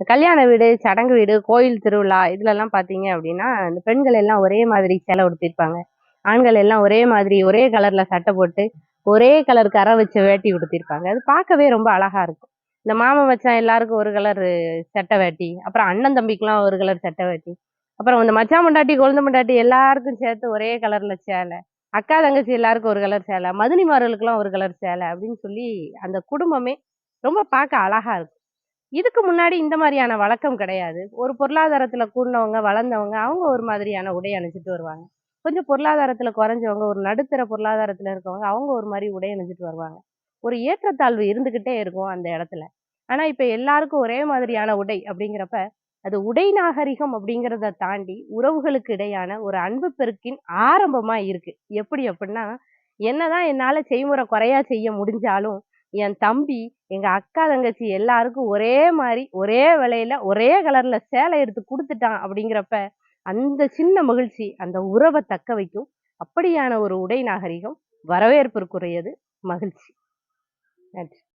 இந்த கல்யாண வீடு சடங்கு வீடு கோயில் திருவிழா இதுலலாம் பார்த்தீங்க அப்படின்னா இந்த பெண்கள் எல்லாம் ஒரே மாதிரி சேலை உடுத்திருப்பாங்க. ஆண்கள் எல்லாம் ஒரே மாதிரி ஒரே கலர்ல சட்டை போட்டு ஒரே கலர் கரை வச்சு வேட்டி உடுத்திருப்பாங்க. அது பார்க்கவே ரொம்ப அழகா இருக்கும். இந்த மாமன் மச்சான் எல்லாருக்கும் ஒரு கலர் சட்டை வேட்டி அப்புறம் அண்ணன் தம்பிக்கெல்லாம் ஒரு கலர் சட்டை வேட்டி அப்புறம் இந்த மச்சான் முண்டாட்டி கொழுந்த முண்டாட்டி எல்லாருக்கும் சேர்த்து ஒரே கலர்ல சேலை அக்கா தங்கச்சி எல்லாருக்கும் ஒரு கலர் சேலை மதுனிமார்களுக்கெல்லாம் ஒரு கலர் சேலை அப்படின்னு சொல்லி அந்த குடும்பமே ரொம்ப பார்க்க அழகா இருக்கும். இதுக்கு முன்னாடி இந்த மாதிரியான வழக்கம் கிடையாது. ஒரு பொருளாதாரத்துல கூடினவங்க வளர்ந்தவங்க அவங்க ஒரு மாதிரியான உடை அணிஞ்சிட்டு வருவாங்க. கொஞ்சம் பொருளாதாரத்துல குறைஞ்சவங்க ஒரு நடுத்தர பொருளாதாரத்துல இருக்கவங்க அவங்க ஒரு மாதிரி உடை அணிஞ்சிட்டு வருவாங்க. ஒரு ஏற்றத்தாழ்வு இருந்துகிட்டே இருக்கும் அந்த இடத்துல. ஆனா இப்ப எல்லாருக்கும் ஒரே மாதிரியான உடை அப்படிங்கிறப்ப அது உடை நாகரிகம் அப்படிங்கிறத தாண்டி உறவுகளுக்கு இடையான ஒரு அன்பு பெருக்கின் ஆரம்பமா இருக்கு. எப்படி அப்படின்னா என்னதான் என்னால செய்முறை குறையா செய்ய முடிஞ்சாலும் என் தம்பி எங்க அக்கா தங்கச்சி எல்லாருக்கும் ஒரே மாதிரி ஒரே விலையில ஒரே கலர்ல சேலை எடுத்து கொடுத்துட்டான் அப்படிங்கிறப்ப அந்த சின்ன மகிழ்ச்சி அந்த உறவை தக்க வைக்கும். அப்படியான ஒரு உடை நாகரிகம் வரவேற்பிற்குரியது மகிழ்ச்சி. நன்றி.